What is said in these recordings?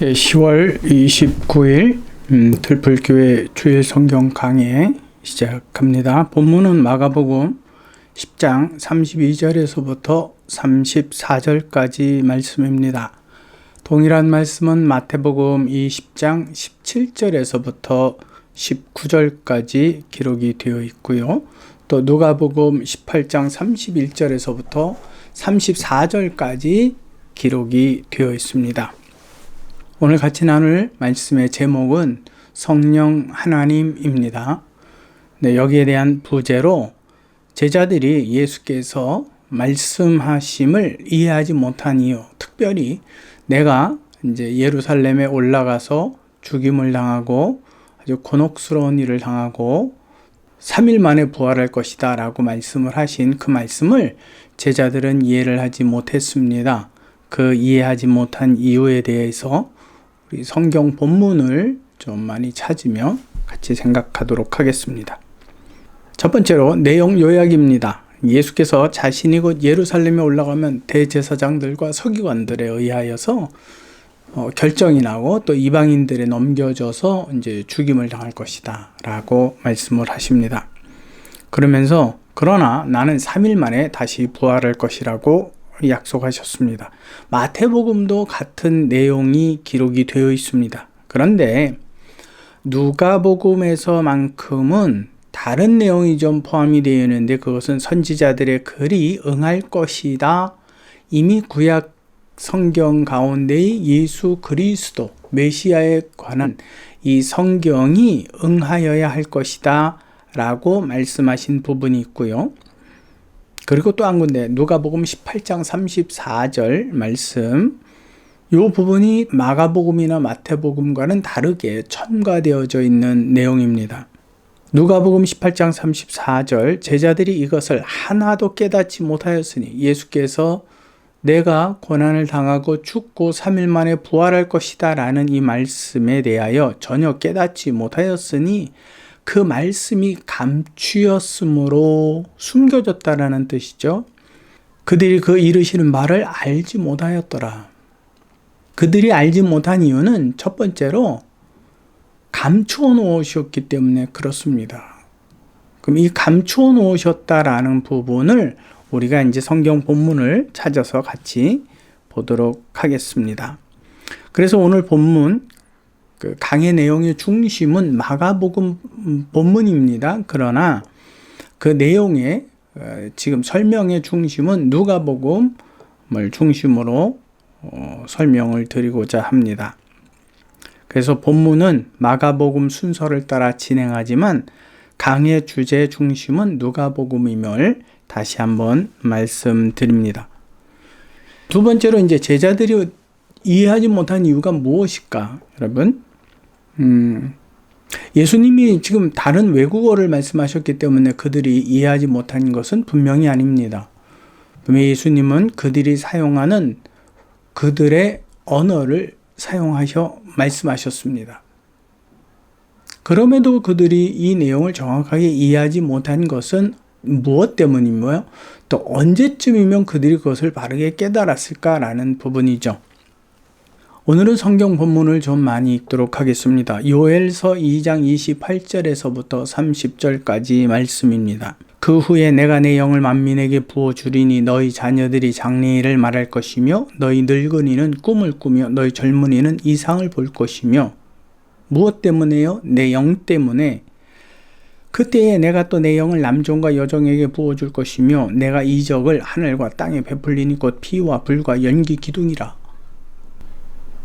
10월 29일 음, 들풀교회 주일 성경 강해 시작합니다. 본문은 마가복음 10장 32절에서부터 34절까지 말씀입니다. 동일한 말씀은 마태복음 20장 17절에서부터 19절까지 기록이 되어 있고요. 또 누가복음 18장 31절에서부터 34절까지 기록이 되어 있습니다. 오늘 같이 나눌 말씀의 제목은 성령 하나님입니다. 네, 여기에 대한 부제로 제자들이 예수께서 말씀하심을 이해하지 못한 이유, 특별히 내가 이제 예루살렘에 올라가서 죽임을 당하고 아주 곤혹스러운 일을 당하고 3일 만에 부활할 것이다 라고 말씀을 하신 그 말씀을 제자들은 이해를 하지 못했습니다. 그 이해하지 못한 이유에 대해서 성경 본문을 좀 많이 찾으며 같이 생각하도록 하겠습니다. 첫 번째로 내용 요약입니다. 예수께서 자신이 곧 예루살렘에 올라가면 대제사장들과 서기관들에 의하여서 어, 결정이 나고 또 이방인들에 넘겨져서 이제 죽임을 당할 것이다 라고 말씀을 하십니다. 그러면서 그러나 나는 3일 만에 다시 부활할 것이라고 약속하셨습니다. 마태복음도 같은 내용이 기록이 되어 있습니다. 그런데 누가복음에서만큼은 다른 내용이 좀 포함이 되어 있는데 그것은 선지자들의 글이 응할 것이다. 이미 구약 성경 가운데의 예수 그리스도 메시아에 관한 이 성경이 응하여야 할 것이다 라고 말씀하신 부분이 있고요. 그리고 또 한 군데 누가복음 18장 34절 말씀 이 부분이 마가복음이나 마태복음과는 다르게 첨가되어져 있는 내용입니다. 누가복음 18장 34절 제자들이 이것을 하나도 깨닫지 못하였으니 예수께서 내가 고난을 당하고 죽고 3일 만에 부활할 것이다 라는 이 말씀에 대하여 전혀 깨닫지 못하였으니 그 말씀이 감추였으므로 숨겨졌다라는 뜻이죠. 그들이 그 이르시는 말을 알지 못하였더라. 그들이 알지 못한 이유는 첫 번째로 감추어 놓으셨기 때문에 그렇습니다. 그럼 이 감추어 놓으셨다라는 부분을 우리가 이제 성경 본문을 찾아서 같이 보도록 하겠습니다. 그래서 오늘 본문 그 강의 내용의 중심은 마가복음 본문입니다. 그러나 그 내용의 어, 지금 설명의 중심은 누가복음을 중심으로 어, 설명을 드리고자 합니다. 그래서 본문은 마가복음 순서를 따라 진행하지만 강의 주제 중심은 누가복음임을 다시 한번 말씀드립니다. 두 번째로 이제 제자들이 이해하지 못한 이유가 무엇일까? 여러분, 음, 예수님이 지금 다른 외국어를 말씀하셨기 때문에 그들이 이해하지 못한 것은 분명히 아닙니다. 예수님은 그들이 사용하는 그들의 언어를 사용하셔 말씀하셨습니다. 그럼에도 그들이 이 내용을 정확하게 이해하지 못한 것은 무엇 때문이며 또 언제쯤이면 그들이 그것을 바르게 깨달았을까라는 부분이죠. 오늘은 성경 본문을 좀 많이 읽도록 하겠습니다. 요엘서 2장 28절에서부터 30절까지 말씀입니다. 그 후에 내가 내 영을 만민에게 부어 주리니 너희 자녀들이 장래일을 말할 것이며 너희 늙은이는 꿈을 꾸며 너희 젊은이는 이상을 볼 것이며 무엇 때문에요? 내 영 때문에 그때에 내가 또 내 영을 남종과 여종에게 부어 줄 것이며 내가 이적을 하늘과 땅에 베풀리니 곧 피와 불과 연기 기둥이라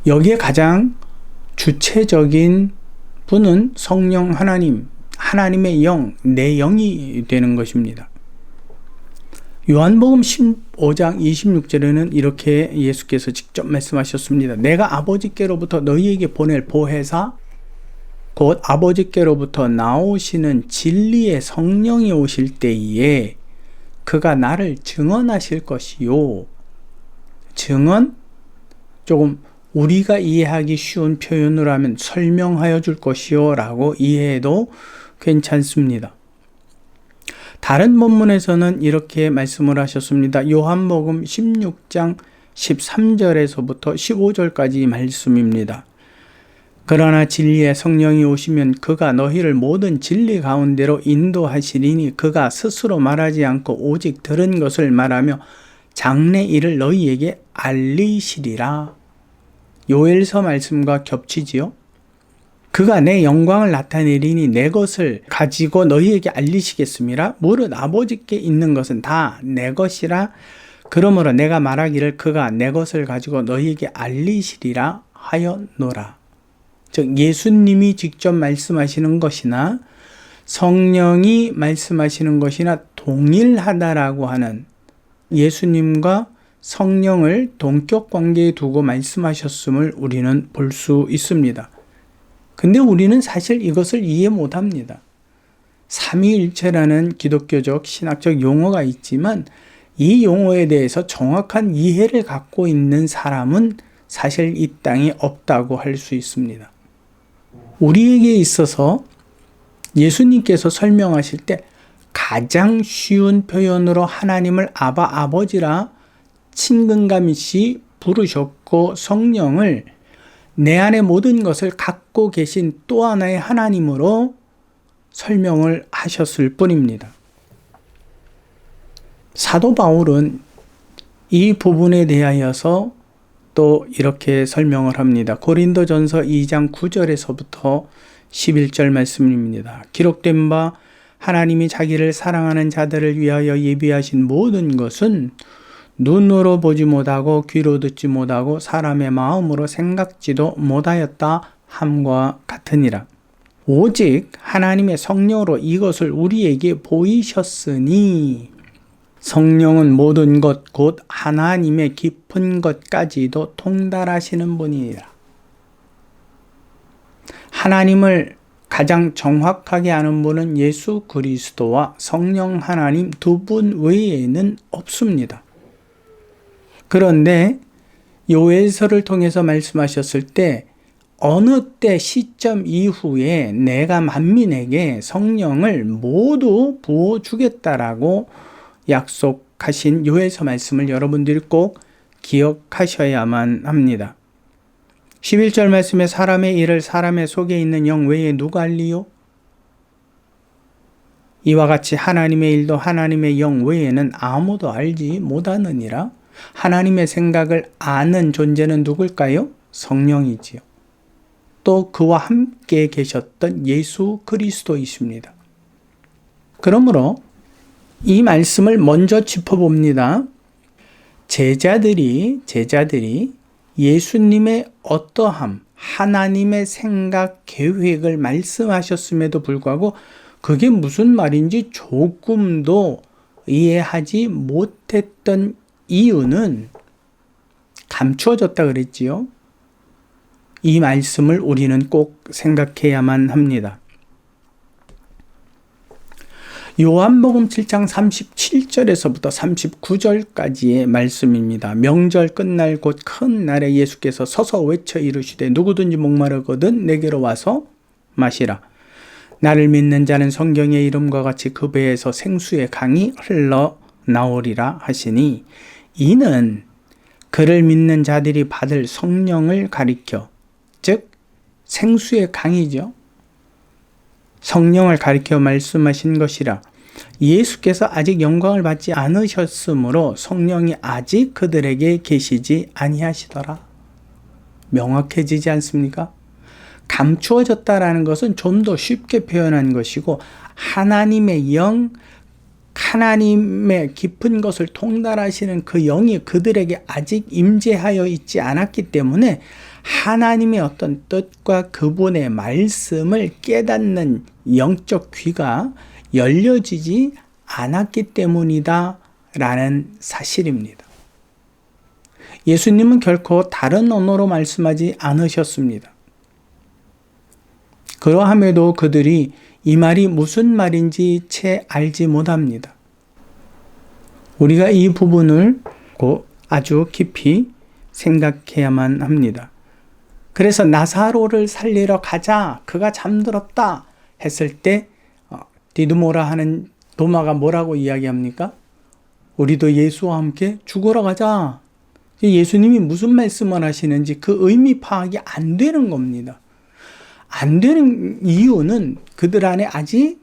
여기에 가장 주체적인 분은 성령 하나님, 하나님의 영, 내 영이 되는 것입니다. 요한복음 15장 26절에는 이렇게 예수께서 직접 말씀하셨습니다. 내가 아버지께로부터 너희에게 보낼 보혜사, 곧 아버지께로부터 나오시는 진리의 성령이 오실 때에 그가 나를 증언하실 것이요. 증언? 조금 우리가 이해하기 쉬운 표현으로 하면 설명하여 줄 것이요 라고 이해해도 괜찮습니다. 다른 본문에서는 이렇게 말씀을 하셨습니다. 요한복음 16장 13절에서부터 15절까지 말씀입니다. 그러나 진리의 성령이 오시면 그가 너희를 모든 진리 가운데로 인도하시리니 그가 스스로 말하지 않고 오직 들은 것을 말하며 장래 일을 너희에게 알리시리라. 요엘서 말씀과 겹치지요? 그가 내 영광을 나타내리니 내 것을 가지고 너희에게 알리시겠습니다. 무릇 아버지께 있는 것은 다 내 것이라. 그러므로 내가 말하기를 그가 내 것을 가지고 너희에게 알리시리라 하였노라. 즉 예수님이 직접 말씀하시는 것이나 성령이 말씀하시는 것이나 동일하다라고 하는 예수님과 성령을 동격 관계에 두고 말씀하셨음을 우리는 볼 수 있습니다. 근데 우리는 사실 이것을 이해 못 합니다. 삼위일체라는 기독교적 신학적 용어가 있지만 이 용어에 대해서 정확한 이해를 갖고 있는 사람은 사실 이 땅에 없다고 할 수 있습니다. 우리에게 있어서 예수님께서 설명하실 때 가장 쉬운 표현으로 하나님을 아바 아버지라 친근감 있이 부르셨고 성령을 내 안에 모든 것을 갖고 계신 또 하나의 하나님으로 설명을 하셨을 뿐입니다. 사도 바울은 이 부분에 대하여서 또 이렇게 설명을 합니다. 고린도 전서 2장 9절에서부터 11절 말씀입니다. 기록된 바 하나님이 자기를 사랑하는 자들을 위하여 예비하신 모든 것은 눈으로 보지 못하고 귀로 듣지 못하고 사람의 마음으로 생각지도 못하였다 함과 같으니라. 오직 하나님의 성령으로 이것을 우리에게 보이셨으니 성령은 모든 것, 곧 하나님의 깊은 것까지도 통달하시는 분이라. 하나님을 가장 정확하게 아는 분은 예수 그리스도와 성령 하나님 두 분 외에는 없습니다. 그런데 요엘서를 통해서 말씀하셨을 때 어느 때 시점 이후에 내가 만민에게 성령을 모두 부어 주겠다라고 약속하신 요에서 말씀을 여러분들이 꼭 기억하셔야만 합니다. 11절 말씀에 사람의 일을 사람의 속에 있는 영 외에 누가 알리요? 이와 같이 하나님의 일도 하나님의 영 외에는 아무도 알지 못하느니라. 하나님의 생각을 아는 존재는 누굴까요? 성령이지요. 또 그와 함께 계셨던 예수 그리스도이십니다. 그러므로 이 말씀을 먼저 짚어봅니다. 제자들이, 제자들이 예수님의 어떠함, 하나님의 생각, 계획을 말씀하셨음에도 불구하고 그게 무슨 말인지 조금도 이해하지 못했던 이유는 감추어졌다 그랬지요. 이 말씀을 우리는 꼭 생각해야만 합니다. 요한복음 7장 37절에서부터 39절까지의 말씀입니다. 명절 끝날 곧 큰 날에 예수께서 서서 외쳐 이르시되 누구든지 목마르거든 내게로 와서 마시라. 나를 믿는 자는 성경의 이름과 같이 그 배에서 생수의 강이 흘러 나오리라 하시니 이는 그를 믿는 자들이 받을 성령을 가리켜 즉 생수의 강이죠. 성령을 가리켜 말씀하신 것이라 예수께서 아직 영광을 받지 않으셨으므로 성령이 아직 그들에게 계시지 아니하시더라. 명확해지지 않습니까? 감추어졌다라는 것은 좀 더 쉽게 표현한 것이고 하나님의 영, 하나님의 깊은 것을 통달하시는 그 영이 그들에게 아직 임재하여 있지 않았기 때문에 하나님의 어떤 뜻과 그분의 말씀을 깨닫는 영적 귀가 열려지지 않았기 때문이다 라는 사실입니다. 예수님은 결코 다른 언어로 말씀하지 않으셨습니다. 그러함에도 그들이 이 말이 무슨 말인지 채 알지 못합니다. 우리가 이 부분을 아주 깊이 생각해야만 합니다. 그래서 나사로를 살리러 가자. 그가 잠들었다. 했을 때 어, 디드모라 하는 도마가 뭐라고 이야기합니까? 우리도 예수와 함께 죽으러 가자. 예수님이 무슨 말씀을 하시는지 그 의미 파악이 안 되는 겁니다. 안 되는 이유는 그들 안에 아직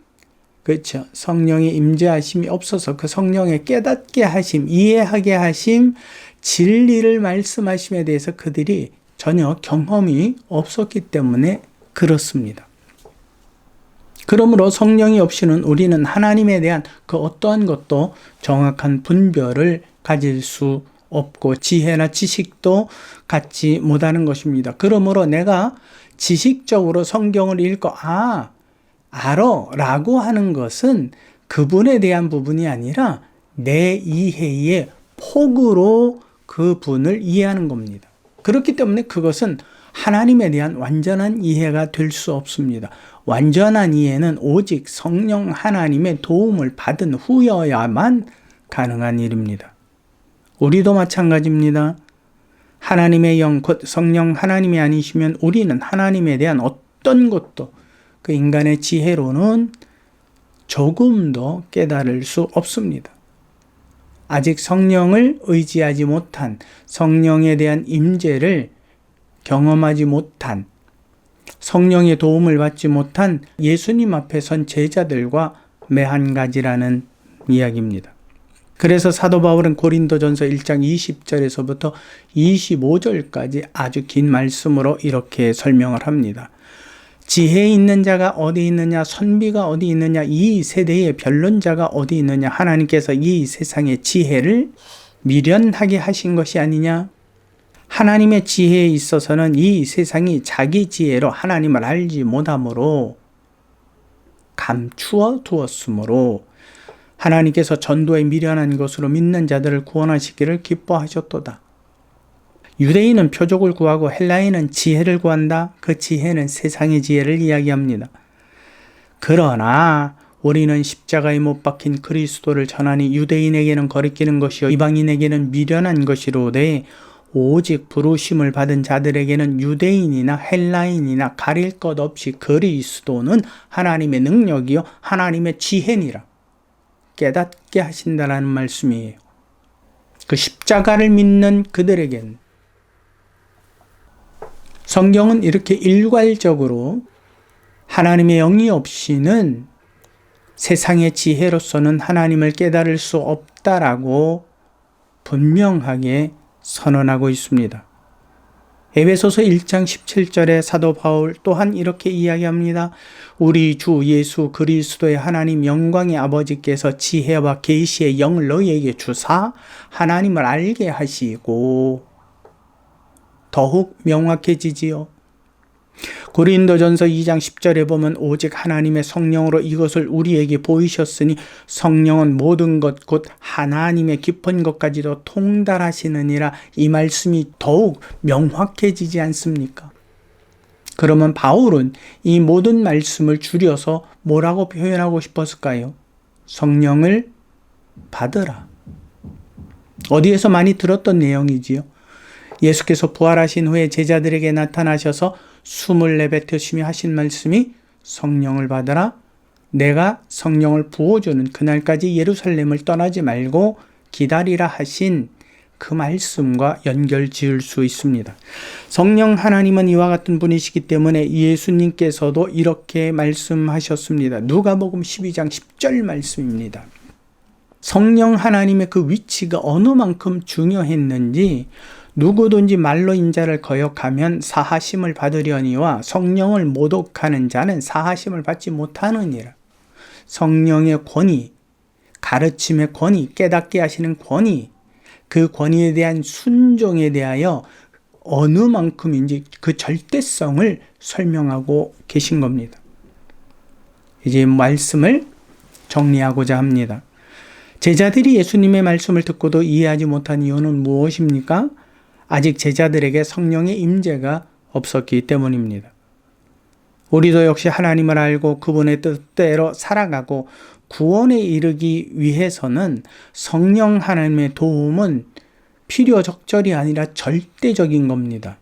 그렇죠. 성령의 임재하심이 없어서 그 성령의 깨닫게 하심, 이해하게 하심, 진리를 말씀하심에 대해서 그들이 전혀 경험이 없었기 때문에 그렇습니다. 그러므로 성령이 없이는 우리는 하나님에 대한 그 어떠한 것도 정확한 분별을 가질 수 없고 지혜나 지식도 갖지 못하는 것입니다. 그러므로 내가 지식적으로 성경을 읽고 아 알어 라고 하는 것은 그분에 대한 부분이 아니라 내 이해의 폭으로 그 분을 이해하는 겁니다. 그렇기 때문에 그것은 하나님에 대한 완전한 이해가 될 수 없습니다. 완전한 이해는 오직 성령 하나님의 도움을 받은 후여야만 가능한 일입니다. 우리도 마찬가지입니다. 하나님의 영, 곧 성령 하나님이 아니시면 우리는 하나님에 대한 어떤 것도 그 인간의 지혜로는 조금도 깨달을 수 없습니다. 아직 성령을 의지하지 못한 성령에 대한 임재를 경험하지 못한 성령의 도움을 받지 못한 예수님 앞에 선 제자들과 매한 가지라는 이야기입니다. 그래서 사도 바울은 고린도전서 1장 20절에서부터 25절까지 아주 긴 말씀으로 이렇게 설명을 합니다. 지혜 있는 자가 어디 있느냐, 선비가 어디 있느냐, 이 세대의 변론자가 어디 있느냐, 하나님께서 이 세상의 지혜를 미련하게 하신 것이 아니냐? 하나님의 지혜에 있어서는 이 세상이 자기 지혜로 하나님을 알지 못함으로 감추어 두었으므로 하나님께서 전도에 미련한 것으로 믿는 자들을 구원하시기를 기뻐하셨도다. 유대인은 표적을 구하고 헬라인은 지혜를 구한다. 그 지혜는 세상의 지혜를 이야기합니다. 그러나 우리는 십자가에 못 박힌 그리스도를 전하니 유대인에게는 거리끼는 것이요 이방인에게는 미련한 것이로되 오직 부르심을 받은 자들에게는 유대인이나 헬라인이나 가릴 것 없이 그리스도는 하나님의 능력이요 하나님의 지혜니라 깨닫게 하신다라는 말씀이에요. 그 십자가를 믿는 그들에겐 성경은 이렇게 일괄적으로 하나님의 영이 없이는 세상의 지혜로서는 하나님을 깨달을 수 없다라고 분명하게 선언하고 있습니다. 에베소서 1장 17절에 사도 바울 또한 이렇게 이야기합니다. 우리 주 예수 그리스도의 하나님 영광의 아버지께서 지혜와 계시의 영을 너희에게 주사 하나님을 알게 하시고 더욱 명확해지지요. 고린도전서 2장 10절에 보면 오직 하나님의 성령으로 이것을 우리에게 보이셨으니 성령은 모든 것 곧 하나님의 깊은 것까지도 통달하시느니라 이 말씀이 더욱 명확해지지 않습니까? 그러면 바울은 이 모든 말씀을 줄여서 뭐라고 표현하고 싶었을까요? 성령을 받으라. 어디에서 많이 들었던 내용이지요. 예수께서 부활하신 후에 제자들에게 나타나셔서 숨을 내뱉으시며 하신 말씀이 성령을 받아라. 내가 성령을 부어주는 그날까지 예루살렘을 떠나지 말고 기다리라 하신 그 말씀과 연결 지을 수 있습니다. 성령 하나님은 이와 같은 분이시기 때문에 예수님께서도 이렇게 말씀하셨습니다. 누가복음 12장 10절 말씀입니다. 성령 하나님의 그 위치가 어느 만큼 중요했는지 누구든지 말로 인자를 거역하면 사하심을 받으려니와 성령을 모독하는 자는 사하심을 받지 못하느니라. 성령의 권위, 가르침의 권위, 깨닫게 하시는 권위, 그 권위에 대한 순종에 대하여 어느 만큼인지 그 절대성을 설명하고 계신 겁니다. 이제 말씀을 정리하고자 합니다. 제자들이 예수님의 말씀을 듣고도 이해하지 못한 이유는 무엇입니까? 아직 제자들에게 성령의 임재가 없었기 때문입니다. 우리도 역시 하나님을 알고 그분의 뜻대로 살아가고 구원에 이르기 위해서는 성령 하나님의 도움은 필요 적절이 아니라 절대적인 겁니다.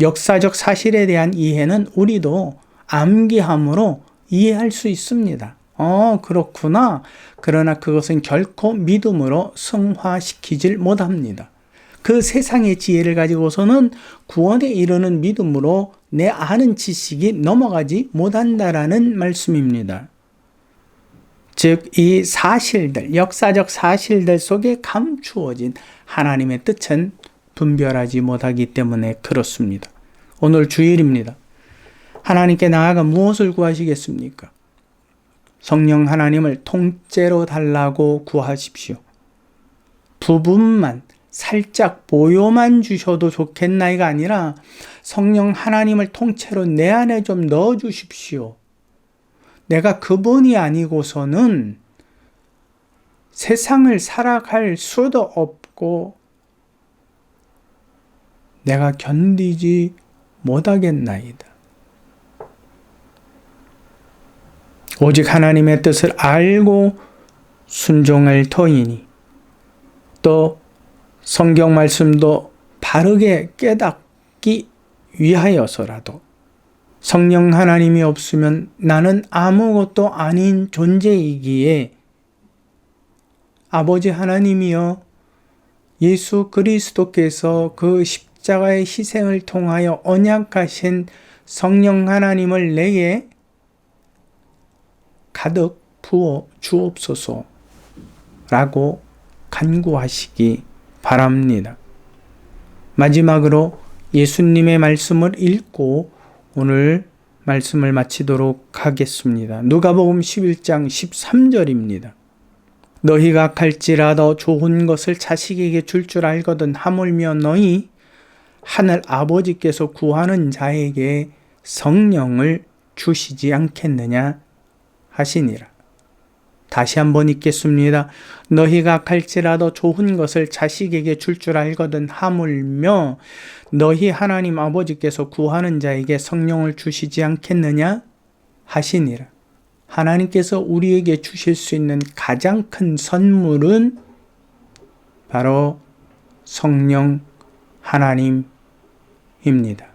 역사적 사실에 대한 이해는 우리도 암기함으로 이해할 수 있습니다. 어, 그렇구나. 그러나 그것은 결코 믿음으로 승화시키질 못합니다. 그 세상의 지혜를 가지고서는 구원에 이르는 믿음으로 내 아는 지식이 넘어가지 못한다라는 말씀입니다. 즉, 이 사실들, 역사적 사실들 속에 감추어진 하나님의 뜻은 분별하지 못하기 때문에 그렇습니다. 오늘 주일입니다. 하나님께 나아가 무엇을 구하시겠습니까? 성령 하나님을 통째로 달라고 구하십시오. 부분만 살짝 보여만 주셔도 좋겠나이가 아니라 성령 하나님을 통째로 내 안에 좀 넣어 주십시오. 내가 그분이 아니고서는 세상을 살아갈 수도 없고 내가 견디지 못하겠나이다. 오직 하나님의 뜻을 알고 순종할 터이니 또 성경 말씀도 바르게 깨닫기 위하여서라도 성령 하나님이 없으면 나는 아무것도 아닌 존재이기에 아버지 하나님이여 예수 그리스도께서 그 십자가의 희생을 통하여 언약하신 성령 하나님을 내게 가득 부어 주옵소서 라고 간구하시기 바랍니다. 마지막으로 예수님의 말씀을 읽고 오늘 말씀을 마치도록 하겠습니다. 누가복음 11장 13절입니다. 너희가 갈지라도 좋은 것을 자식에게 줄줄 알거든 하물며 너희 하늘 아버지께서 구하는 자에게 성령을 주시지 않겠느냐 하시니라. 다시 한번 읽겠습니다. 너희가 갈지라도 좋은 것을 자식에게 줄줄 알거든 하물며 너희 하나님 아버지께서 구하는 자에게 성령을 주시지 않겠느냐 하시니라. 하나님께서 우리에게 주실 수 있는 가장 큰 선물은 바로 성령 하나님입니다.